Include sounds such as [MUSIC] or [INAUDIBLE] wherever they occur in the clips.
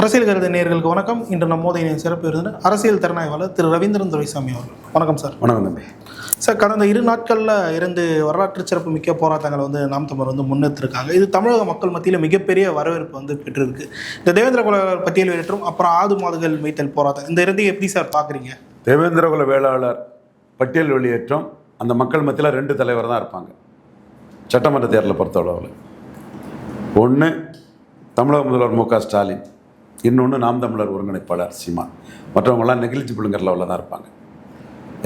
அரசியல் கருத நேயர்களுக்கு வணக்கம். இன்று நம்மோதைய சிறப்பு விருந்தினர் அரசியல் திறனாய்வாளர் திரு ரவீந்திரன் துரைசாமி அவர்கள். வணக்கம் சார். வணக்கம் தம்பி. சார் கடந்த இரு நாட்களில் இரண்டு வரலாற்று சிறப்பு மிக்க போராட்டங்களை வந்து நாம் தமிழர் வந்து முன்னெடுத்திருக்காங்க. இது தமிழக மக்கள் மத்தியில் மிகப்பெரிய வரவேற்பு வந்து பெற்றிருக்கு. இந்த தேவேந்திர குல பட்டியல் வெளியேற்றம் அப்புறம் ஆது மாதுகள் மீட்டல் போராட்டம். இந்த இரண்டையும் எப்படி சார் பார்க்குறீங்க? தேவேந்திரகுல வேளாளர் பட்டியல் வெளியேற்றம் அந்த மக்கள் மத்தியில் ரெண்டு தலைவர் தான் இருப்பாங்க. சட்டமன்ற தேர்தலை பொறுத்தளவில். ஒன்று தமிழக முதல்வர் மு க ஸ்டாலின். இன்னொன்று நாம் தமிழர் ஒருங்கிணைப்பாளர் சீமா மற்றவங்களாம் நெகிழ்ச்சி பிள்ளைங்கிற லெவலில் தான் இருப்பாங்க.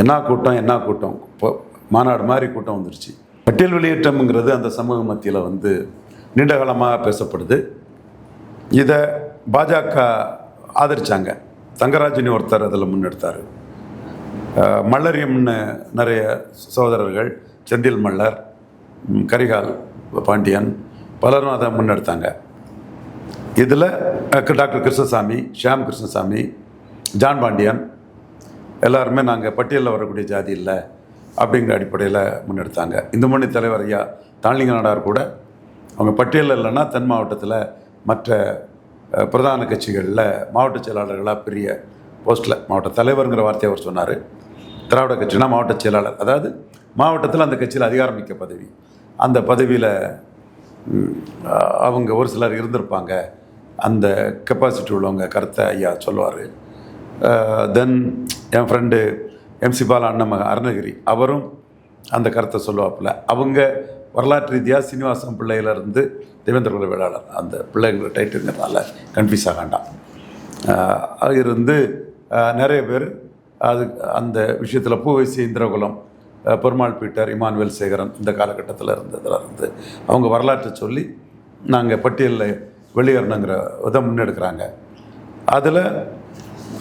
என்ன கூட்டம் என்ன கூட்டம்? இப்போ மாநாடு மாதிரி கூட்டம் வந்துருச்சு. பட்டியல் வெளியேற்றம்ங்கிறது அந்த சமூக மத்தியில் வந்து நீண்ட காலமாக பேசப்படுது. இதை பாஜக ஆதரித்தாங்க தங்கராஜனி ஒருத்தர் அதில் முன்னெடுத்தார். மல்லரியம்னு நிறைய சகோதரர்கள் செந்தில் மல்லர் கரிகால் பாண்டியன் பலரும் அதை முன்னெடுத்தாங்க. இதில் டாக்டர் கிருஷ்ணசாமி ஷியாம் கிருஷ்ணசாமி ஜான் பாண்டியன் எல்லாருமே நாங்கள் பட்டியலில் வரக்கூடிய ஜாதி இல்லை அப்படிங்கிற அடிப்படையில் முன்னெடுத்தாங்க. இந்த மணி தலைவர் ஐயா தாளிங்க நாடார் கூட அவங்க பட்டியலில் இல்லைன்னா தென் மாவட்டத்தில் மற்ற பிரதான கட்சிகளில் மாவட்ட செயலாளர்களாக பெரிய போஸ்ட்டில் மாவட்ட தலைவருங்கிற வார்த்தையை அவர் சொன்னார். திராவிட கட்சினா மாவட்ட செயலாளர். அதாவது மாவட்டத்தில் அந்த கட்சியில் அதிகாரம் மிக்க பதவி. அந்த பதவியில் அவங்க ஒரு சிலர் இருந்திருப்பாங்க. அந்த கெப்பாசிட்டி உள்ளவங்க கருத்தை ஐயா சொல்லுவார். தென் என் ஃப்ரெண்டு எம்சி பாலா அண்ணன் அருணகிரி அவரும் அந்த கருத்தை சொல்லுவாப்புல. அவங்க வரலாற்று ரீதியாக சீனிவாசன் பிள்ளையிலேருந்து தேவேந்திர குல வேளாளர் அந்த பிள்ளைங்களோட டைட்டுங்கிறதுனால கன்ஃபியூஸ் ஆக வேண்டாம் இருந்து நிறைய பேர் அது அந்த விஷயத்தில் பூவைசி இந்திரகுலம் பெருமாள் பீட்டர் இமானுவேல் சேகரன் இந்த காலகட்டத்தில் இருந்ததில் இருந்து அவங்க வரலாற்றை சொல்லி நாங்கள் பட்டியலில் வெளியேறணுங்கிற இதை முன்னெடுக்கிறாங்க. அதில்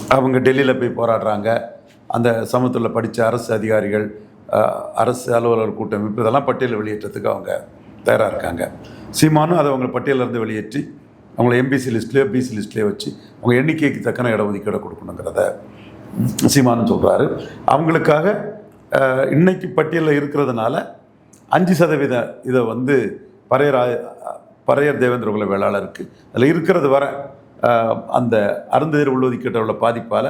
அவங்க டெல்லியில் போய் போராடுறாங்க. அந்த சமூகத்தில் படித்த அரசு அதிகாரிகள் அரசு அலுவலர் கூட்டமைப்பு இதெல்லாம் பட்டியலில் வெளியேற்றத்துக்கு அவங்க தயாராக இருக்காங்க. சீமானும் அதை அவங்க பட்டியலிருந்து வெளியேற்றி அவங்கள எம்பிசி லிஸ்ட்லேயோ பிசி லிஸ்ட்லேயோ வச்சு அவங்க எண்ணிக்கைக்கு தக்கன இடஒதுக்கீடு கொடுக்கணுங்கிறத சீமானும் சொல்கிறாரு அவங்களுக்காக அஹ், இன்னைக்கு பட்டியலில் இருக்கிறதுனால அஞ்சு சதவீத இதை வந்து பறையர் பறையர் தேவேந்திர குல வேளாளருக்கு அதில் இருக்கிறது வர அந்த அருந்ததிர் உள்ளொதுக்கீட்டில் உள்ள பாதிப்பால்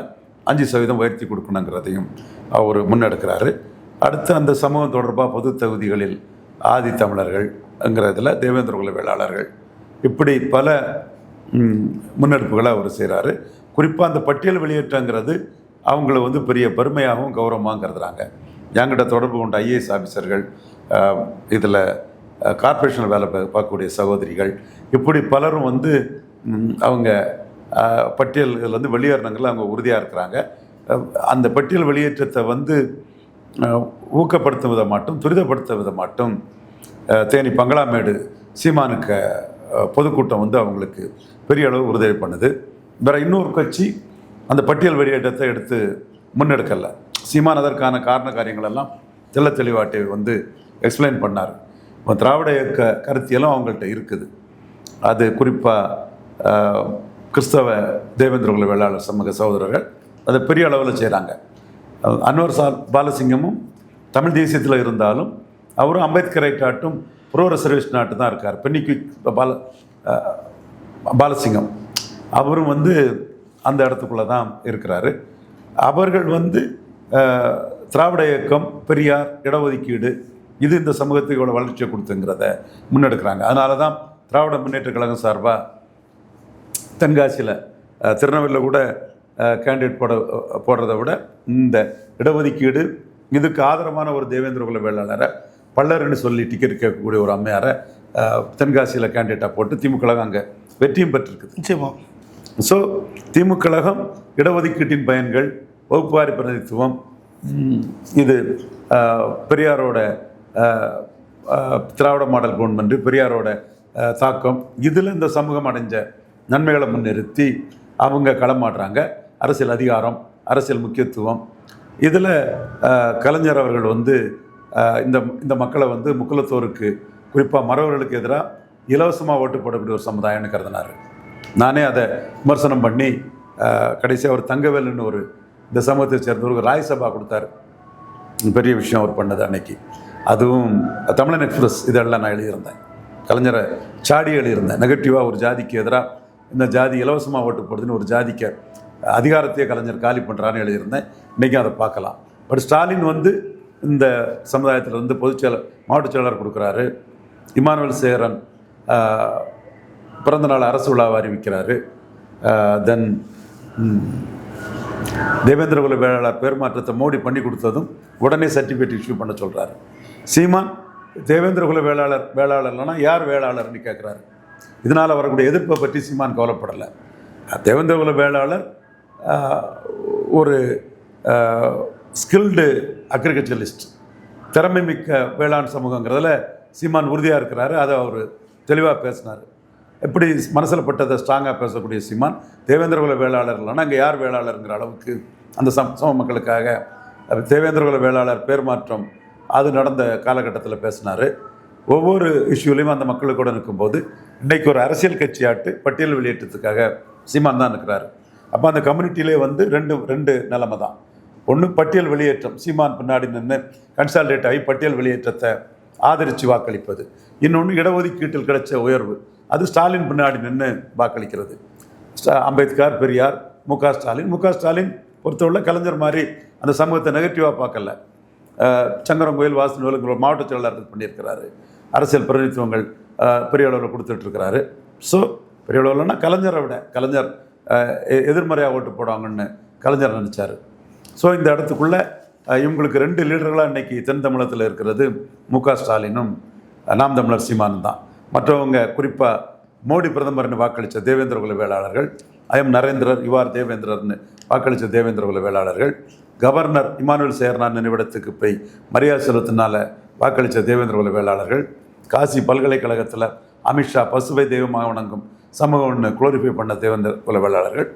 அஞ்சு சதவீதம் உயர்த்தி கொடுக்கணுங்கிறதையும் அவர் முன்னெடுக்கிறாரு. அடுத்து அந்த சமூகம் தொடர்பாக பொது தகுதிகளில் ஆதி தமிழர்கள்ங்கிறதுல தேவேந்திர குல வேளாளர்கள் இப்படி பல முன்னெடுப்புகளை அவர் செய்கிறாரு குறிப்பாக அந்த பட்டியல் வெளியேற்றங்கிறது அவங்கள வந்து பெரிய பெருமையாகவும் கௌரவமாகவும் கருதுறாங்க. என்கிட்ட தொடர்பு கொண்ட ஐஏஎஸ் ஆஃபீஸர்கள் இதில் கார்ப்பரேஷன் வேலை பார்க்கக்கூடிய சகோதரிகள். இப்படி பலரும் வந்து அவங்க பட்டியல்கள் வந்து வெளியேறணுங்கள அவங்க உறுதியாக இருக்கிறாங்க. அந்த பட்டியல் வெளியேற்றத்தை வந்து அஹ், ஊக்கப்படுத்தும் விதமாட்டும் துரிதப்படுத்தும் விதமாட்டும் தேனி பங்களாமேடு சீமானுக்கு பொதுக்கூட்டம் வந்து அவங்களுக்கு பெரிய அளவு உறுதி பண்ணுது. வேற இன்னொரு கட்சி அந்த பட்டியல் வெளியேற்றத்தை எடுத்து முன்னெடுக்கலை. சீமான் அதற்கான காரண காரியங்களெல்லாம் தெள்ள தெளிவாட்டை வந்து எக்ஸ்பிளைன் பண்ணார். இப்போ திராவிட இயக்க கருத்தியலும் அவங்கள்ட்ட இருக்குது. அது குறிப்பாக கிறிஸ்தவ தேவேந்திரகுல வேளாளர் சமூக சகோதரர்கள் அதை பெரிய அளவில் செய்கிறாங்க அன்வர் சா பாலசிங்கமும் தமிழ் தேசியத்தில் இருந்தாலும் அவரும் அம்பேத்கரை காட்டும் புரோ ரிசர்வேஷன் நாட்டு தான் இருக்கார். பென்னிக்கு பால பாலசிங்கம். அவரும் வந்து அந்த இடத்துக்குள்ளே தான் இருக்கிறாரு. அவர்கள் வந்து திராவிட இயக்கம் பெரியார் இடஒதுக்கீடு இது இந்த சமூகத்துக்கு இவ்வளோ வளர்ச்சியை கொடுத்துங்கிறத முன்னெடுக்கிறாங்க. அதனால தான் திராவிட முன்னேற்ற கழகம் சார்பாக தென்காசியில் திருநெல்வேலியில் கூட கேண்டிடேட் போட போடுறதை விட இந்த இடஒதுக்கீடு இதுக்கு ஆதரவான ஒரு தேவேந்திர குல வேளாளரை பல்லர்னு சொல்லி டிக்கெட் கேட்கக்கூடிய ஒரு அம்மையாரை தென்காசியில் கேண்டிடேட்டாக போட்டு திமுக கழகம் அங்கே வெற்றியும் பெற்றிருக்குது. நிச்சயமா. ஸோ திமுக கழகம் இடஒதுக்கீட்டின் பயன்கள் வகுப்பாரி பிரதிநிதித்துவம் ம், இது பெரியாரோட திராவிட மாடல் கவர்மெண்ட் பெரியாரோட தாக்கம். இதில் இந்த சமூகம் அடைஞ்ச நன்மைகளை முன்னிறுத்தி அவங்க களமாடுறாங்க. அரசியல் அதிகாரம் அரசியல் முக்கியத்துவம். இதில் கலைஞர் அவர்கள் வந்து இந்த இந்த மக்களை வந்து முக்குலத்தோருக்கு குறிப்பாக மறவர்களுக்கு எதிராக இலவசமாக ஓட்டு போடக்கூடிய ஒரு சமுதாயம்னு கருதினார். நானே அதை விமர்சனம் பண்ணி கடைசியாக ஒரு தங்கவேலுன்னு ஒரு இந்த சமூகத்தை சேர்ந்தவருக்கு ராஜ்சபா கொடுத்தாரு. பெரிய விஷயம் அவர் பண்ணது அன்னைக்கு. அதுவும் தமிழன் எக்ஸ்பிரஸ் இதெல்லாம் நான் எழுதியிருந்தேன். கலைஞரை சாடி எழுதியிருந்தேன். நெகட்டிவாக ஒரு ஜாதிக்கு எதிராக இந்த ஜாதி இலவசமாக ஓட்டு போடுதுன்னு ஒரு ஜாதிக்க அதிகாரத்தையே கலைஞர் காலி பண்ணுறான்னு எழுதியிருந்தேன். இன்றைக்கும் அதை பார்க்கலாம். பட் ஸ்டாலின் வந்து இந்த சமுதாயத்தில் வந்து பொதுச்செயலர் மாவட்ட செயலாளர் கொடுக்குறாரு. இமானுவல் சேரன் பிறந்தநாள் அரசு விழாவை அறிவிக்கிறாரு. தென் தேவேந்திரகுல வேளாளர் பேர் மாற்றத்தை மோடி பண்ணி கொடுத்ததும் உடனே சர்டிஃபிகேட் இஷ்யூ பண்ண சொல்கிறாரு சீமான் தேவேந்திரகுல வேளாளர் வேளாளர்னா யார் வேளாளர்னு கேட்குறாரு இதனால் வரக்கூடிய எதிர்ப்பை பற்றி சீமான் கவலைப்படலை. தேவேந்திரகுல வேளாளர் ஒரு ஸ்கில்டு அக்ரிகல்ச்சரலிஸ்ட் திறமை மிக்க வேளாண் சமூகங்கிறதுல சீமான் உறுதியாக இருக்கிறாரு. அதை அவர் தெளிவாக பேசினார். எப்படி மனசில் பட்டதை ஸ்ட்ராங்காக பேசக்கூடிய சீமான் தேவேந்திரகுல வேளாளர்கள்னா அங்கே யார் வேளாளருங்கிற அளவுக்கு அந்த சம் சம மக்களுக்காக தேவேந்திரகுல வேளாளர் பேர் மாற்றம் அது நடந்த காலகட்டத்தில் பேசினார். ஒவ்வொரு இஷ்யூலையும் அந்த மக்களுக்கூட நிற்கும்போது இன்றைக்கு ஒரு அரசியல் கட்சியாட்டு பட்டியல் வெளியேற்றத்துக்காக சீமான் தான் இருக்கிறாரு அப்போ அந்த கம்யூனிட்டியிலே வந்து ரெண்டு ரெண்டு நிலைமை தான். ஒன்று பட்டியல் வெளியேற்றம் சீமான் பின்னாடி நின்று கன்சால்டேட் ஆகி பட்டியல் வெளியேற்றத்தை ஆதரித்து வாக்களிப்பது. இன்னொன்று இடஒதுக்கீட்டில் கிடைச்ச உயர்வு அது ஸ்டாலின் பின்னாடி நின்று வாக்களிக்கிறது. ஸ்டா- அம்பேத்கர் பெரியார் மு க ஸ்டாலின் மு க ஸ்டாலின் பொறுத்தவரை கலைஞர் மாதிரி அந்த சமூகத்தை நெகட்டிவாக பார்க்கல. சங்கரம் கோயில் வாசன் வேலுங்கிற மாவட்ட செயலாளர் பண்ணியிருக்கிறாரு. அரசியல் பிரதிநிதித்துவங்கள் பெரிய அளவில் கொடுத்துட்ருக்கிறாரு. ஸோ பெரிய அளவில்னா கலைஞரை விட கலைஞர் எ- எதிர்மறையாக ஓட்டு போடுவாங்கன்னு கலைஞர் நினச்சாரு. ஸோ இந்த இடத்துக்குள்ளே இவங்களுக்கு ரெண்டு லீடர்களாக இன்னைக்கு தென் தமிழகத்தில் இருக்கிறது மு க ஸ்டாலினும் நாம் தமிழர் சீமானும் தான். மற்றவங்க குறிப்பாக மோடி பிரதமர்னு வாக்களித்த தேவேந்திர குல வேளாளர்கள் ஐஎம் நரேந்திரர் யுவார் தேவேந்திரர்னு வாக்களித்த தேவேந்திர குல வேளாளர்கள். கவர்னர் இமானுவேல் சேர்னா நினைவிடத்துக்கு போய் மரியாதை செலுத்தினால வாக்களித்த தேவேந்திர குல வேளாளர்கள். காசி பல்கலைக்கழகத்தில் அமித்ஷா பசுவை தெய்வமாக வணங்கும் சமூக ஒன்று குளோரிஃபை பண்ண தேவேந்திர குல வேளாளர்கள்.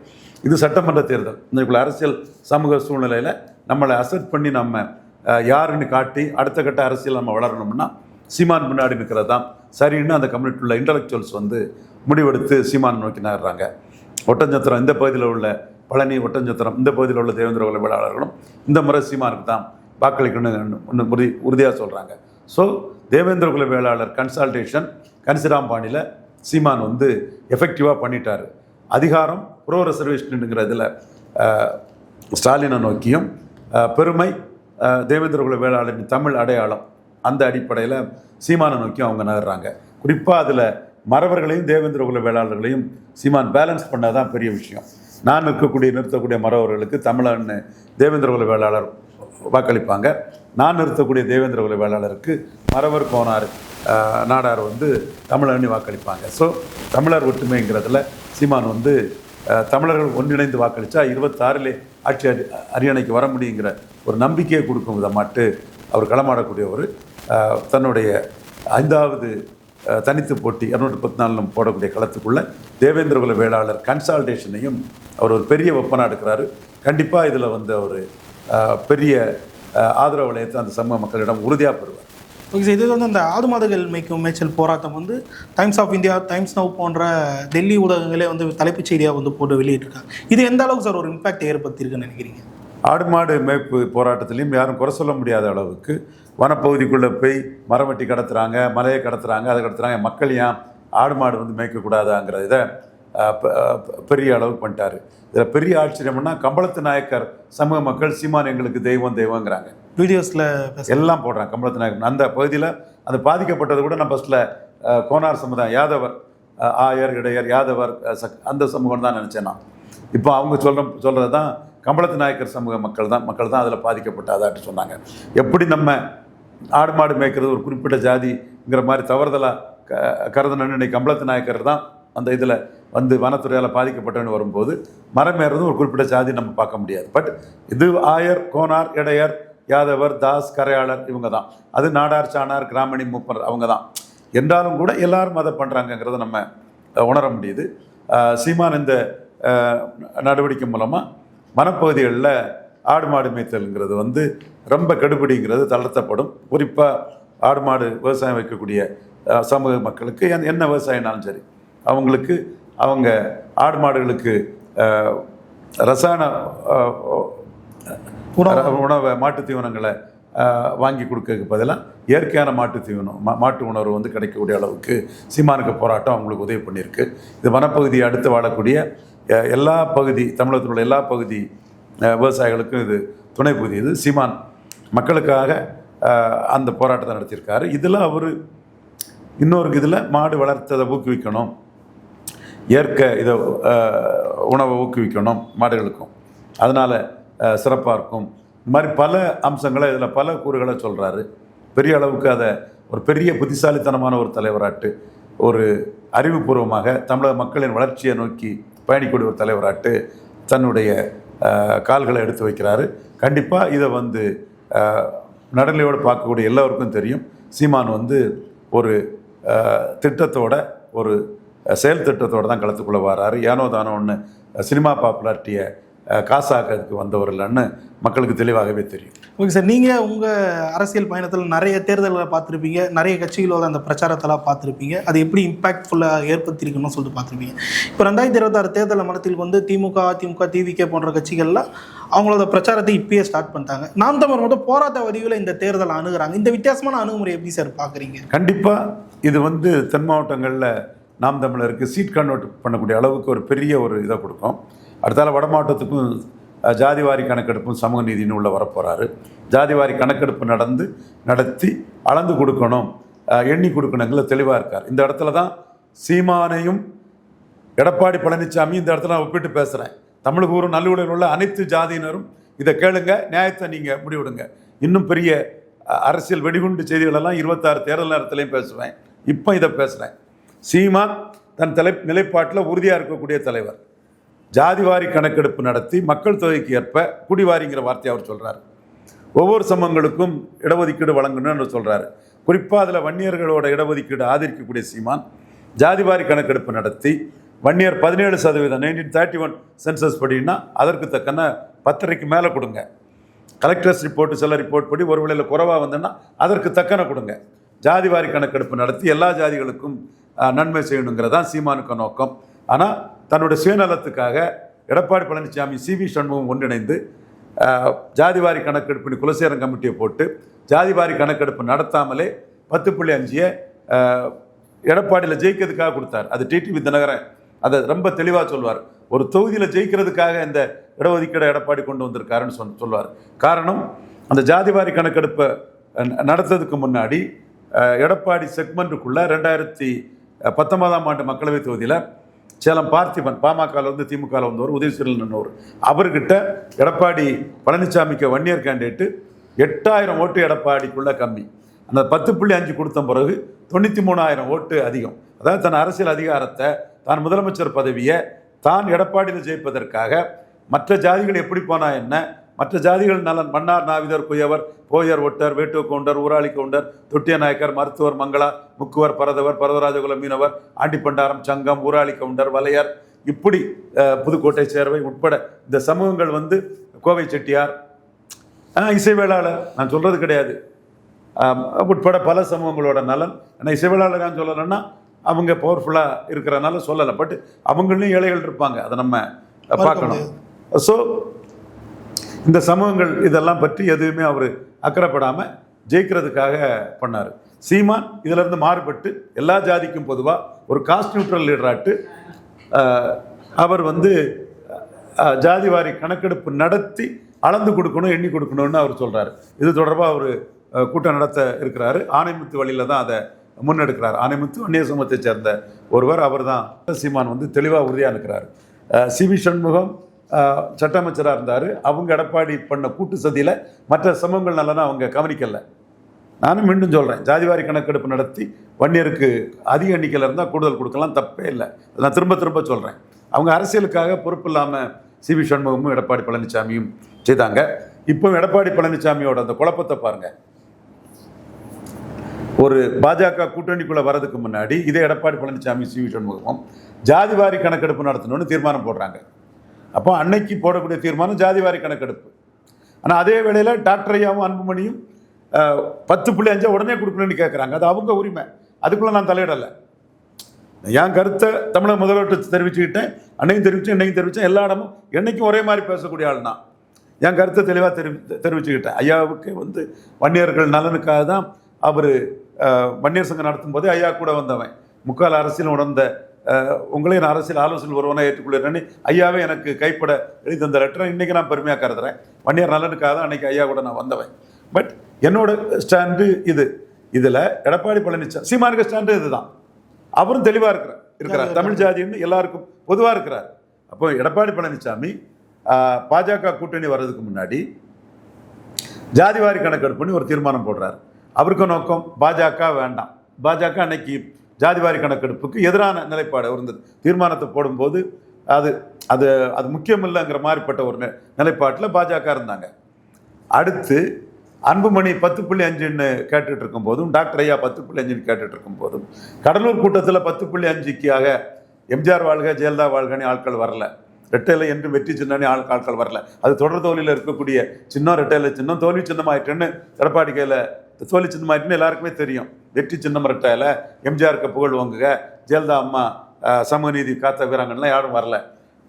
இது சட்டமன்ற தேர்தல். இன்றைக்குள்ள அரசியல் சமூக சூழ்நிலையில் நம்மளை அசட் பண்ணி நம்ம யாருன்னு காட்டி அடுத்த கட்ட அரசியல் நம்ம வளரணும்னா சீமான் முன்னாடி நிற்கிறது தான் சரின்னு அந்த கம்யூனிட்டியில் இன்டலெக்சுவல்ஸ் வந்து முடிவெடுத்து சீமான் நோக்கி நகர்றாங்க. ஒட்டஞ்சத்திரம் இந்த பகுதியில் உள்ள பழனி ஒட்டஞ்சத்திரம் இந்த பகுதியில் உள்ள தேவேந்திர குல வேளாளர்களும் இந்த முறை சீமானுக்கு தான் வாக்களிக்கணும்னு ஒன்று உறுதி உறுதியாக சொல்கிறாங்க ஸோ தேவேந்திர குல வேளாளர் கன்சல்டேஷன் கன்சிராம்பாணியில் சீமான் வந்து எஃபெக்டிவாக பண்ணிட்டார். அதிகாரம் ப்ரோ ரிசர்வேஷனுங்கிற இதில் ஸ்டாலினை நோக்கியும் பெருமை தேவேந்திர குல வேளாளரின் தமிழ் அடையாளம் அந்த அடிப்படையில் சீமானை நோக்கி அவங்க நகர்றாங்க. குறிப்பாக அதில் மறவர்களையும் தேவேந்திர குல வேளாளர்களையும் சீமான் பேலன்ஸ் பண்ணால் தான் பெரிய விஷயம். நான் நிற்கக்கூடிய நிறுத்தக்கூடிய மறவர்களுக்கு தமிழன் தேவேந்திர குல வேளாளர் வாக்களிப்பாங்க. நான் நிறுத்தக்கூடிய தேவேந்திர குல வேளாளருக்கு மறவர் கோனார் நாடார் வந்து தமிழனி வாக்களிப்பாங்க. ஸோ தமிழர் ஒற்றுமைங்கிறதுல சீமான் வந்து தமிழர்கள் ஒன்றிணைந்து வாக்களித்தா இருபத்தாறிலே ஆட்சி அரி அரியணைக்கு வர முடியுங்கிற ஒரு நம்பிக்கையை கொடுக்கும் விதமாட்டு அவர் களமாடக்கூடிய ஒரு தன்னுடைய ஐந்தாவது தனித்து போட்டி இரநூற்றி பத்து நாலிலும் போடக்கூடிய களத்துக்குள்ளே தேவேந்திரகுல வேளாளர் கன்சால்டேஷனையும் அவர் ஒரு பெரிய வெப்பனாக எடுக்கிறாரு. கண்டிப்பாக இதில் வந்து அவர் பெரிய ஆதரவு வளையத்தை அந்த சமூக மக்களிடம் உறுதியாக பெறுவார். ஓகே சார் இது வந்து அந்த ஆடு மாடுகள் மேய்க்கும் மேய்ச்சல் போராட்டம் வந்து Times of India Times Now போன்ற டெல்லி ஊடகங்களே வந்து தலைப்புச் செய்தியாக வந்து போட்டு வெளியிட்டிருக்காங்க. இது எந்த அளவுக்கு சார் ஒரு இம்பாக்ட் ஏற்படுத்தியிருக்குன்னு நினைக்கிறீங்க? ஆடு மாடு மேய்ப்பு போராட்டத்திலையும் யாரும் குறை சொல்ல முடியாத அளவுக்கு வனப்பகுதிக்குள்ளே போய் மரம் வெட்டி கடத்துறாங்க மலையை கடத்துறாங்க அதை கடத்துறாங்க. மக்கள் ஏன் ஆடு மாடு வந்து மேய்க்கக்கூடாதாங்கிற இதை பெரிய அளவுக்கு பண்ணிட்டாரு. இதில் பெரிய ஆச்சரியம்னா கம்பளத்து நாயக்கர் சமூக மக்கள் சீமான் எங்களுக்கு தெய்வம் தெய்வங்கிறாங்க. வீடியோஸில் எல்லாம் போடுறாங்க கம்பளத்து நாயக்கர். அந்த பகுதியில் அந்த பாதிக்கப்பட்டது கூட நான் ஃபஸ்ட்டில் கோனார் சமுதாயம் யாதவர் ஆயர் இடையர் யாதவர் அந்த சமூகம் தான் நினச்சேன் நான். இப்போ அவங்க சொல்கிற சொல்கிறது தான் கம்பளத்து நாயக்கர் சமூக மக்கள் தான் மக்கள் தான் அதில் பாதிக்கப்பட்டாதாட்டு சொன்னாங்க. எப்படி நம்ம ஆடு மாடு மேய்க்கிறது ஒரு குறிப்பிட்ட ஜாதிங்கிற மாதிரி தவறுதலாக க கருதணும்னு கம்பளத்து நாயக்கர் தான் அந்த இதில் வந்து வனத்துறையால் பாதிக்கப்பட்டவன்னு வரும்போது மரம் ஏறுறது ஒரு குறிப்பிட்ட ஜாதி நம்ம பார்க்க முடியாது. பட் இது ஆயர் கோனார் இடையர் யாதவர் தாஸ் கரையாளர் இவங்க தான். அது நாடார் சாணார் கிராமணி மூப்பர் அவங்க தான். என்றாலும் கூட எல்லாரும் அதை பண்ணுறாங்கங்கிறத நம்ம உணர முடியுது. சீமான் இந்த நடவடிக்கை மூலமாக வனப்பகுதிகளில் ஆடு மாடு மேய்த்தல்ங்கிறது வந்து ரொம்ப கெடுபிடிங்கிறது தளர்த்தப்படும் குறிப்பாக ஆடு மாடு விவசாயம் வைக்கக்கூடிய சமூக மக்களுக்கு என்ன விவசாயம்னாலும் சரி அவங்களுக்கு அவங்க ஆடு மாடுகளுக்கு ரசாயன உணவு. மாட்டுத் தீவனங்களை வாங்கி கொடுக்கறதுக்கு பதிலாக இயற்கையான மாட்டு தீவனம் மா மாட்டு உணர்வு வந்து கிடைக்கக்கூடிய அளவுக்கு சீமானுக்கு போராட்டம் அவங்களுக்கு உதவி பண்ணியிருக்கு இது வனப்பகுதியை அடுத்து வாழக்கூடிய எல்லா பகுதி தமிழகத்தில் உள்ள எல்லா பகுதி விவசாயிகளுக்கும் இது துணை பகுதி இது சீமான் மக்களுக்காக அந்த போராட்டத்தை நடத்தியிருக்காரு. இதில் அவர் இன்னொரு இதில் மாடு வளர்த்ததை ஊக்குவிக்கணும். இயற்கை இதை உணவை ஊக்குவிக்கணும் மாடுகளுக்கும். அதனால் சிறப்பாக இருக்கும். இந்த மாதிரி பல அம்சங்களை இதில் பல கூறுகளை சொல்கிறாரு பெரிய அளவுக்கு அதை ஒரு பெரிய புத்திசாலித்தனமான ஒரு தலைவராட்டு ஒரு அறிவுபூர்வமாக தமிழக மக்களின் வளர்ச்சியை நோக்கி பயணிக்கூடிய ஒரு தலைவராட்டு தன்னுடைய கால்களை எடுத்து வைக்கிறாரு. கண்டிப்பாக இதை வந்து நடுநிலையோடு பார்க்கக்கூடிய எல்லோருக்கும் தெரியும். சீமான் வந்து ஒரு திட்டத்தோட ஒரு செயல் திட்டத்தோடு தான் களத்துக்குள்ளே வராரு. ஏனோ தானோ ஒன்று சினிமா பாப்புலாரிட்டியை காசாக்கிறதுக்கு வந்தவர் இல்லைன்னு மக்களுக்கு தெளிவாகவே தெரியும். ஓகே சார் நீங்கள் உங்கள் அரசியல் பயணத்தில் நிறைய தேர்தல்களை பார்த்துருப்பீங்க நிறைய கட்சிகளோட அந்த பிரச்சாரத்தெல்லாம் பார்த்துருப்பீங்க. அது எப்படி இம்பாக்ட்ஃபுல்லாக ஏற்படுத்தியிருக்குன்னு சொல்லிட்டு பார்த்துருப்பீங்க. இப்போ ரெண்டாயிரத்தி இருபத்தாறு தேர்தல் மனத்தில் வந்து திமுக அதிமுக டிவிகே போன்ற கட்சிகள்லாம் அவங்களோட பிரச்சாரத்தை இப்பயே ஸ்டார்ட் பண்ணிட்டாங்க. நாம் தமிழர் மட்டும் போராட்ட வடிவில் இந்த தேர்தலை அணுகுறாங்க. இந்த வித்தியாசமான அணுகுமுறை எப்படி சார் பார்க்குறீங்க? கண்டிப்பாக இது வந்து தென் மாவட்டங்களில் நாம் தமிழருக்கு சீட் கன்வெர்ட் பண்ணக்கூடிய அளவுக்கு ஒரு பெரிய ஒரு இதை கொடுக்கும். அடுத்தால வட மாவட்டத்துக்கும் ஜாதிவாரி கணக்கெடுப்பும் சமூக நீதினு உள்ள வரப்போகிறாரு ஜாதிவாரி கணக்கெடுப்பு நடந்து நடத்தி அளந்து கொடுக்கணும் எண்ணி கொடுக்கணுங்கிற தெளிவாக இருக்கார். இந்த இடத்துல தான் சீமானையும் எடப்பாடி பழனிசாமி இந்த இடத்துல நான் ஒப்பிட்டு பேசுகிறேன் தமிழக ஊரும் நல்லூரில் உள்ள அனைத்து ஜாதியினரும் இதை கேளுங்க நியாயத்தை நீங்கள் முடிவிடுங்க. இன்னும் பெரிய அரசியல் வெடிகுண்டு செய்திகளெல்லாம் இருபத்தாறு தேர்தல் நேரத்துலையும் பேசுவேன். இப்போ இதை பேசுகிறேன் சீமான் தன் தலை நிலைப்பாட்டில் உறுதியாக இருக்கக்கூடிய தலைவர். ஜாதிவாரி கணக்கெடுப்பு நடத்தி மக்கள் தொகைக்கு ஏற்ப குடிவாரிங்கிற வார்த்தையை அவர் சொல்கிறார் ஒவ்வொரு சமங்களுக்கும் இடஒதுக்கீடு வழங்கணும்னு சொல்கிறாரு குறிப்பாக அதில் வன்னியர்களோட இடஒதுக்கீடு ஆதரிக்கக்கூடிய சீமான் ஜாதிவாரி கணக்கெடுப்பு நடத்தி வன்னியர் பதினேழு சதவீதம் நைன்டீன் தேர்ட்டி ஒன் சென்சஸ் படின்னா அதற்கு தக்கன பத்தரைக்கு மேலே கொடுங்க. கலெக்டர்ஸ் ரிப்போர்ட்டு சில ரிப்போர்ட் படி ஒரு வேளையில் குறைவாக வந்ததுன்னா அதற்கு தக்கன கொடுங்க. ஜாதிவாரி கணக்கெடுப்பு நடத்தி எல்லா ஜாதிகளுக்கும் நன்மை செய்யணுங்கிறதான் சீமானுக்கு நோக்கம். ஆனால் தன்னுடைய சுயநலத்துக்காக எடப்பாடி பழனிசாமி சி வி சண்முகம் ஒன்றிணைந்து ஜாதிவாரி கணக்கெடுப்பு குலசேரன் கமிட்டியை போட்டு ஜாதிவாரி கணக்கெடுப்பு நடத்தாமலே பத்து புள்ளி அஞ்சியை எடப்பாடியில் ஜெயிக்கிறதுக்காக கொடுத்தார். அது டிடிவி தினகரன். அதை ரொம்ப தெளிவாக சொல்வார். ஒரு தொகுதியில் ஜெயிக்கிறதுக்காக இந்த இடஒதுக்கீடு எடப்பாடி கொண்டு வந்திருக்காருன்னு சொல் சொல்வார். காரணம் அந்த ஜாதிவாரி கணக்கெடுப்பை நடத்ததுக்கு நடத்துறதுக்கு முன்னாடி எடப்பாடி செக்மெண்ட்டுக்குள்ளே ரெண்டாயிரத்தி பத்தொன்பதாம் ஆண்டு மக்களவைத் தொகுதியில் சேலம் பார்த்திபன் பாமகவில் வந்து திமுகவில் வந்தவர் உதயசூரியன் நின்றவர் அவர்கிட்ட எடப்பாடி பழனிசாமிக்கு வன்னியர் கேண்டிடேட்டு எட்டாயிரம் ஓட்டு எடப்பாடிக்குள்ளே கம்மி. அந்த பத்து புள்ளி அஞ்சு கொடுத்த பிறகு தொண்ணூற்றி மூணாயிரம் ஓட்டு அதிகம். அதாவது தன் அரசியல் அதிகாரத்தை தான் முதலமைச்சர் பதவியை தான் எடப்பாடியில் ஜெயிப்பதற்காக மற்ற ஜாதிகள் எப்படி போனால் என்ன மற்ற ஜாதிகள் நலன் மன்னார் நாவிதர் குயவர் போயர் ஒட்டர் வேட்டு கவுண்டர் ஊராளி கவுண்டர் தொட்டிய நாயக்கர் மருத்துவர் மங்களா முக்குவர் பரதவர் பரதராஜகுல மீனவர் ஆண்டிப்பண்டாரம் சங்கம் ஊராளி கவுண்டர் வலையர் இப்படி புதுக்கோட்டை சேர்வை உட்பட இந்த சமூகங்கள் வந்து கோவை செட்டியார் இசைவேளாளர் நான் சொல்கிறது கிடையாது. உட்பட பல சமூகங்களோட நலன். ஆனால் இசைவேளாளர் நான் சொல்லலைன்னா அவங்க பவர்ஃபுல்லாக இருக்கிறனால சொல்லலை. பட் அவங்களையும் ஏழைகள் இருப்பாங்க. அதை நம்ம பார்க்கணும். ஸோ இந்த சமூகங்கள் இதெல்லாம் பற்றி எதுவுமே அவர் அக்கறைப்படாமல் ஜெயிக்கிறதுக்காக பண்ணார். சீமான் இதிலிருந்து மாறுபட்டு எல்லா ஜாதிக்கும் பொதுவாக ஒரு காஸ்ட் நியூட்ரல் லீடராட்டு அவர் வந்து ஜாதிவாரி கணக்கெடுப்பு நடத்தி அளந்து கொடுக்கணும் எண்ணி கொடுக்கணும்னு அவர் சொல்கிறார் இது தொடர்பாக அவர் கூட்டம் நடத்த இருக்கிறாரு. ஆனைமுத்து வழியில் தான் அதை முன்னெடுக்கிறார். ஆனைமுத்து அந்நிய சமூகத்தை சேர்ந்த ஒருவர் அவர் தான் சீமான் வந்து தெளிவாக உறுதியாக இருக்கிறார். சி வி சண்முகம் சட்ட அமைச்சராக இருந்தார். அவங்க எடப்பாடி பண்ண கூட்டு சதியில் மற்ற சமூகங்கள் நல்லா அவங்க கவனிக்கலை. நானும் மீண்டும் சொல்கிறேன் ஜாதிவாரி கணக்கெடுப்பு நடத்தி வன்னியருக்கு அதிக எண்ணிக்கையில் இருந்தால் கூடுதல் கொடுக்கலாம் தப்பே இல்லை. நான் திரும்ப திரும்ப சொல்கிறேன் அவங்க அரசியலுக்காக பொறுப்பு இல்லாமல் சி வி சண்முகமும் எடப்பாடி பழனிசாமியும் செய்தாங்க. இப்போ எடப்பாடி பழனிசாமியோட அந்த குழப்பத்தை பாருங்கள் ஒரு பாஜக கூட்டணிக்குள்ளே வரதுக்கு முன்னாடி இதே எடப்பாடி பழனிசாமி சி வி சண்முகமும் ஜாதிவாரி கணக்கெடுப்பு நடத்தணும்னு தீர்மானம் போடுறாங்க. அப்போ அன்னைக்கு போடக்கூடிய தீர்மானம் ஜாதிவாரி கணக்கெடுப்பு. ஆனால் அதே வேளையில் டாக்டர் ஐயாவும் அன்புமணியும் பத்து புள்ளி அஞ்சா உடனே கொடுக்கணும்னு கேட்குறாங்க அது அவங்க உரிமை. அதுக்குள்ளே நான் தலையிடலை. என் கருத்தை தமிழக முதல்வர்கிட்ட தெரிவிச்சுக்கிட்டேன். அன்னைக்கும் தெரிவித்தேன் இன்னைக்கும் தெரிவித்தேன் எல்லா இடமும் என்னைக்கும் ஒரே மாதிரி பேசக்கூடிய ஆள் நான். என் கருத்தை தெளிவாக தெரிவி தெரிவிச்சுக்கிட்டேன். ஐயாவுக்கு வந்து வன்னியர்கள் நலனுக்காக தான் அவர் வன்னியர் சங்கம் நடத்தும் போதே ஐயா கூட வந்தவன். முக்கால் அரசியல் உணர்ந்த அஹ், உங்களையும் நான் அரசியல் ஆலோசனை ஒருவனாக ஏற்றுக்கொள்கிறேன்னு ஐயாவே எனக்கு கைப்பட எழுதி தந்த லெட்டரை இன்றைக்கி நான் பெருமையாக கருதுறேன். வன்னியர் நலனுக்காக தான் அன்றைக்கி ஐயா கூட நான் வந்தவன். பட் என்னோட ஸ்டாண்டு இது. இதில் எடப்பாடி பழனிசாமி சீமானுக்கு ஸ்டாண்டு இதுதான். அவரும் தெளிவாக இருக்கிறார். இருக்கிறார். தமிழ் ஜாதின்னு எல்லாருக்கும் பொதுவாக இருக்கிறார். அப்போ எடப்பாடி பழனிசாமி பாஜக கூட்டணி வர்றதுக்கு முன்னாடி ஜாதிவாரி கணக்கெடுப்புன்னு ஒரு தீர்மானம் போடுறார். அவருக்கு நோக்கம் பாஜக வேண்டாம். பாஜக அன்னைக்கு ஜாதிவாரி கணக்கெடுப்புக்கு எதிரான நிலைப்பாடு இருந்தது. தீர்மானத்தை போடும்போது அது அது அது முக்கியமில்லைங்கிற மாதிரிப்பட்ட ஒரு நிலைப்பாட்டில் பாஜக இருந்தாங்க. அடுத்து அன்புமணி பத்து புள்ளி அஞ்சுன்னு கேட்டுட்டு இருக்கும்போதும் டாக்டர் ஐயா பத்து புள்ளி அஞ்சுன்னு கேட்டுட்டு இருக்கும்போதும் கடலூர் கூட்டத்தில் பத்து புள்ளி அஞ்சுக்காக எம்ஜிஆர் வாழ்க ஜெயலலிதா வாழ்கன்னு ஆட்கள் வரல. ரெட்டையில என்று வெற்றி சின்னன்னு ஆள் ஆட்கள் வரல. அது தொடர் தோல்வியில் இருக்கக்கூடிய சின்னம் ரெட்டையில சின்னம் தோல்வி சின்னம் ஆயிட்டுன்னு எடப்பாடி கையில் தோல்வி சின்னம் ஆயிட்டுன்னு எல்லாருக்குமே தெரியும். வெற்றி சின்னம் ரெட்டையில எம்ஜிஆருக்கு புகழ் வாங்குக ஜெயலலிதா அம்மா சமூக நீதி காத்த வீராங்கன்லாம் யாரும் வரல.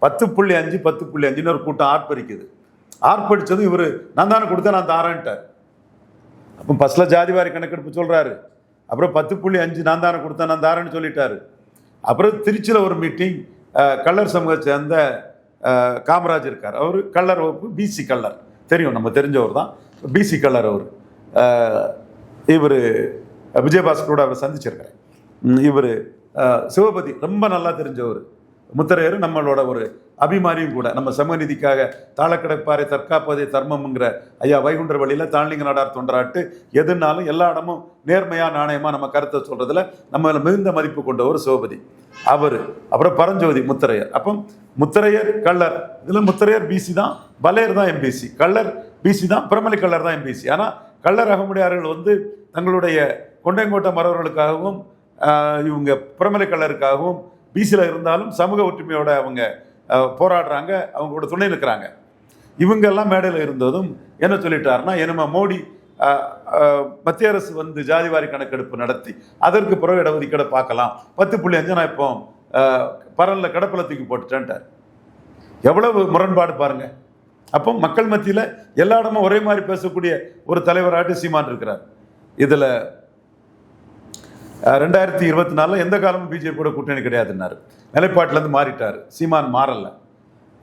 பத்து புள்ளி அஞ்சு பத்து புள்ளி அஞ்சுன்னு ஒரு கூட்டம் ஆர்ப்பரிக்குது. ஆர்ப்பரித்ததும் இவர் நான் தானே கொடுத்தேன் நான் தாரேன்ட்டார் அப்போ ஃபஸ்ட்டில் ஜாதிவாரி கணக்கெடுப்பு சொல்கிறாரு அப்புறம் பத்து புள்ளி அஞ்சு நான் தானே கொடுத்தேன் நான் தாரேன்னு சொல்லிட்டாரு. அப்புறம் திருச்சியில் ஒரு மீட்டிங் கள்ளர் சமூகத்தை சேர்ந்த காமராஜ் இருக்கார். அவர் கல்லர் வகுப்பு பிசி கல்லர் தெரியும் நம்ம தெரிஞ்சவர் தான். பிசி கல்லர் அவர். இவர் விஜயபாஸ்கரோட அவர் சந்திச்சிருக்கிறேன் இவர் சிவபதி ரொம்ப நல்லா தெரிஞ்சவர். முத்தரையர் நம்மளோட ஒரு அபிமானியும் கூட. நம்ம சமநீதிக்காக தாளக்கடைப்பாறை தற்காப்பதே தர்மம்ங்கிற ஐயா வைகுண்டர் வழியில் தாழ்லிங்க நாடார் தொண்டராட்டு எதுனாலும் எல்லா இடமும் நேர்மையாக நாணயமாக நம்ம கருத்தை சொல்கிறதுல நம்ம மிகுந்த மதிப்பு கொண்டவர் சிவபதி. அவர். அப்புறம் பரஞ்சோதி முத்தரையர். அப்போ முத்தரையர் கள்ளர். இதில் முத்தரையர் பிசி தான். பலையர் தான் எம்பிசி கள்ளர் பிசி தான். பிரமலி கள்ளர் தான் எம்பிசி ஆனால் கள்ளர் அகமுடையார்கள் வந்து தங்களுடைய கொண்டைங்கோட்டை மறவர்களுக்காகவும் இவங்க பிரமலை கள்ளருக்காகவும் பிசியில் இருந்தாலும் சமூக ஒற்றுமையோட அவங்க போராடுறாங்க போராடுறாங்க அவங்களோட துணை நிற்கிறாங்க. இவங்கெல்லாம் மேடையில் இருந்ததும் என்ன சொல்லிட்டாருன்னா என்னமா மோடி மத்திய அரசு வந்து ஜாதிவாரி கணக்கெடுப்பு நடத்தி அதற்கு பிறகு இடஒதுக்கீடை பார்க்கலாம். பத்து புள்ளி அஞ்சு நான் இப்போ பரலில் கடப்பில் தூக்கி போட்டுட்டேன்ட்டார். எவ்வளவு முரண்பாடு பாருங்க. அப்போ மக்கள் மத்தியில் எல்லா இடமும் ஒரே மாதிரி பேசக்கூடிய ஒரு தலைவராட்டு சீமான் இருக்கிறார். இதில் ரெண்டாயிரத்தி இருபத்தி நாலில் எந்த காலமும் பிஜேபியோட கூட்டணி கிடையாதுன்னாரு. நிலைப்பாட்டிலேருந்து மாறிட்டார். சீமான் மாறலை.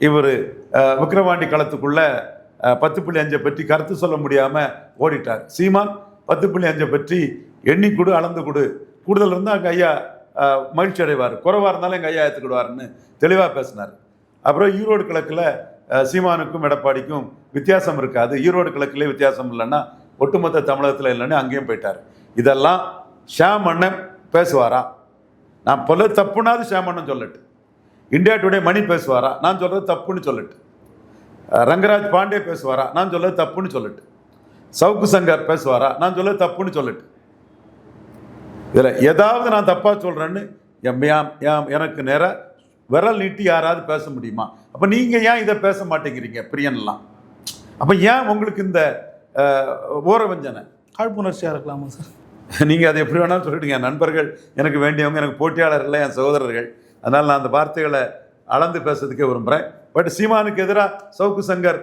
இவர் விக்ரவாண்டி களத்துக்குள்ள பத்து புள்ளி அஞ்சை பற்றி கருத்து சொல்ல முடியாமல் ஓடிட்டார். சீமான் பத்து புள்ளி அஞ்சை பற்றி எண்ணி கொடு அளந்து கொடு. கூடுதல் இருந்தால் அங்கே ஐயா மகிழ்ச்சி அடைவார். குறைவாக இருந்தாலும் எங்கள் ஐயா ஏற்றுக்கிடுவார்னு தெளிவாக பேசினார். அப்புறம் ஈரோடு கிழக்கில் சீமானுக்கும் எடப்பாடிக்கும் வித்தியாசம் இருக்காது. ஈரோடு கிழக்குலேயே வித்தியாசம் இல்லைன்னா ஒட்டுமொத்த தமிழகத்தில் இல்லைன்னு அங்கேயும் போயிட்டார். இதெல்லாம் ஷாம் அண்ணன் பேசுவாரா? நான் சொல்ல தப்புனாது ஷாம் அண்ணன் சொல்லட்டு. இந்தியா டுடே மணி பேசுவாரா? நான் சொல்கிறது தப்புன்னு சொல்லட்டு. ரங்கராஜ் பாண்டே பேசுவாரா? நான் சொல்கிறது தப்புன்னு சொல்லட்டு. சவுக்கு சங்கர் பேசுவாரா? நான் சொல்ல தப்புன்னு சொல்லட்டு. இதில் ஏதாவது நான் தப்பாக சொல்கிறேன்னு எனக்கு நேராக விரல் நீட்டி யாராவது பேச முடியுமா? அப்போ நீங்கள் ஏன் இதை பேச மாட்டேங்கிறீங்க பிரியன்லாம்? அப்போ ஏன் உங்களுக்கு இந்த ஓரவஞ்சனை? காழ்ப்புணர்ச்சியாக இருக்கலாமா சார்? [LAUGHS] நீங்கள் அதை எப்படி வேணாலும் சொல்லிவிடுங்க என் நண்பர்கள் எனக்கு வேண்டியவங்க எனக்கு போட்டியாளர் இல்லை என் சகோதரர்கள். அதனால் நான் அந்த வார்த்தைகளை அளந்து பேசுறதுக்கே விரும்புகிறேன் பட் சீமானுக்கு எதிராக சவுக்கு சங்கர்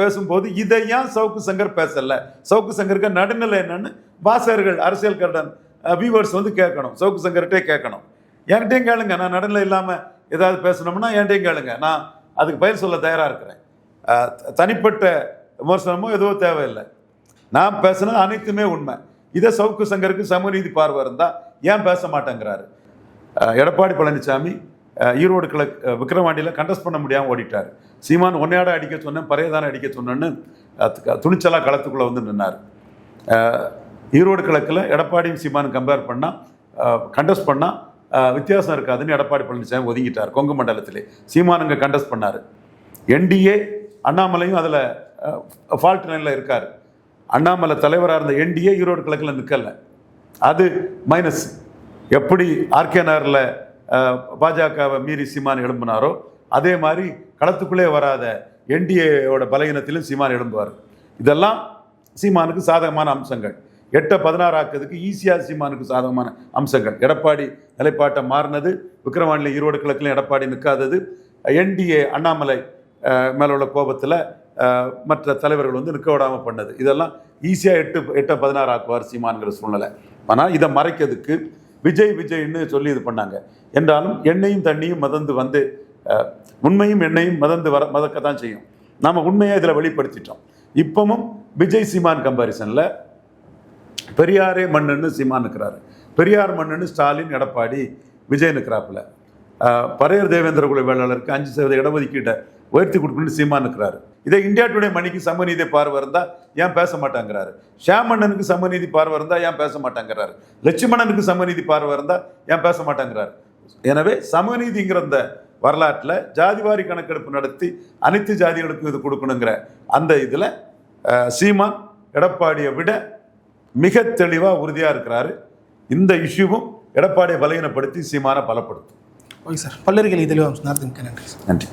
பேசும்போது இதை ஏன் சவுக்கு சங்கர் பேசலை? சவுக்கு சங்கருக்கு நடுநிலை என்னன்னு வாசகர்கள் அரசியல் கடன் வியூவர்ஸ் வந்து கேட்கணும். சவுக்கு சங்கர்கிட்டே கேட்கணும். என்கிட்டையும் கேளுங்க. நான் நடுநிலை இல்லாமல் ஏதாவது பேசணும்னா என்கிட்டையும் கேளுங்க. நான் அதுக்கு பயிர் சொல்ல தயாராக இருக்கிறேன். தனிப்பட்ட விமர்சனமோ எதுவோ தேவையில்லை. நான் பேசுனது அனைத்துமே உண்மை. இதே சவுக்கு சங்கருக்கு சமநீதி பார்வை இருந்தால் ஏன் பேச மாட்டேங்கிறாரு? எடப்பாடி பழனிசாமி ஈரோடு கிழக்கு விக்ரவாண்டியில் கண்டஸ்ட் பண்ண முடியாமல் ஓடிட்டார். சீமான் ஒன்னையாட அடிக்க சொன்னேன் பறையதான அடிக்க சொன்னேன்னு துணிச்சலாக களத்துக்குள்ளே வந்து நின்னார். ஈரோடு கிழக்கில் எடப்பாடியும் சீமானும் கம்பேர் பண்ணால் கண்டஸ்ட் பண்ணால் வித்தியாசம் இருக்காதுன்னு எடப்பாடி பழனிசாமி ஒதுங்கிட்டார் கொங்கு மண்டலத்திலே. சீமானுங்க கண்டஸ்ட் பண்ணார். என்டிஏ அண்ணாமலையும் அதில் ஃபால்ட் லைனில் இருக்கார். அண்ணாமலை தலைவராக இருந்த என்டிஏ ஈரோடு கிழக்கில் நிற்கலை அது மைனஸ் எப்படி ஆர்கே நகரில் பாஜகவை மீறி சீமான் எழும்பினாரோ அதே மாதிரி களத்துக்குள்ளே வராத என்டிஏவோட பலகீனத்திலும் சீமான் எழும்புவார். இதெல்லாம் சீமானுக்கு சாதகமான அம்சங்கள். எட்டை பதினாறு ஆக்குறதுக்கு ஈஸியாக சீமானுக்கு சாதகமான அம்சங்கள். எடப்பாடி நிலைப்பாட்டை மாறினது விக்கிரவாணியில் ஈரோடு கிழக்கிலும் எடப்பாடி நிற்காதது என்டிஏ அண்ணாமலை மேலே உள்ள கோபத்தில் மற்ற தலைவர்கள் வந்து நிற்க விடாமல் பண்ணது. இதெல்லாம் ஈஸியாக எட்டு எட்ட பதினாறு ஆக்குவார் சீமான்கிற சூழ்நிலை. ஆனால் இதை மறைக்கிறதுக்கு விஜய் விஜய்னு சொல்லி இது பண்ணாங்க. என்றாலும் எண்ணெயும் தண்ணியும் மதந்து வந்து உண்மையும் எண்ணெயும் மதந்து வர மதக்கத்தான் செய்யும். நாம் உண்மையை இதில் வெளிப்படுத்திட்டோம். இப்பவும் விஜய் சீமான் கம்பாரிசனில் பெரியாரே மண்ணுன்னு சீமான் நிற்கிறாரு பெரியார் மண்ணுன்னு ஸ்டாலின் எடப்பாடி விஜய் நிற்கிறாப்புல பரையர் தேவேந்திர குல வேளாளருக்கு அஞ்சு சதவீத இடஒதுக்கீட்டை உயர்த்தி கொடுக்கணும்னு சீமான் நிற்கிறாரு இதே இந்தியா டுடே மணிக்கு சமநீதி பார்வை இருந்தால் ஏன் பேச மாட்டாங்கிறாரு? ஷியாமண்ணனுக்கு சமநீதி பார்வை இருந்தால் ஏன் பேச மாட்டாங்கிறாரு? லட்சுமணனுக்கு சமநீதி பார்வை இருந்தால் ஏன் பேச மாட்டாங்கிறாரு? எனவே சமநீதிங்கிற அந்த வரலாற்றில் ஜாதிவாரி கணக்கெடுப்பு நடத்தி அனைத்து ஜாதிகளுக்கும் இது கொடுக்கணுங்கிற அந்த இதில் சீமான் எடப்பாடியை விட மிக தெளிவாக உறுதியாக இருக்கிறாரு. இந்த இஷ்யூவும் எடப்பாடியை பலகீனப்படுத்தி சீமானை பலப்படுத்தும். Okay sir. பல்லறிகள் தெளிவாக நன்றி சார் நன்றி.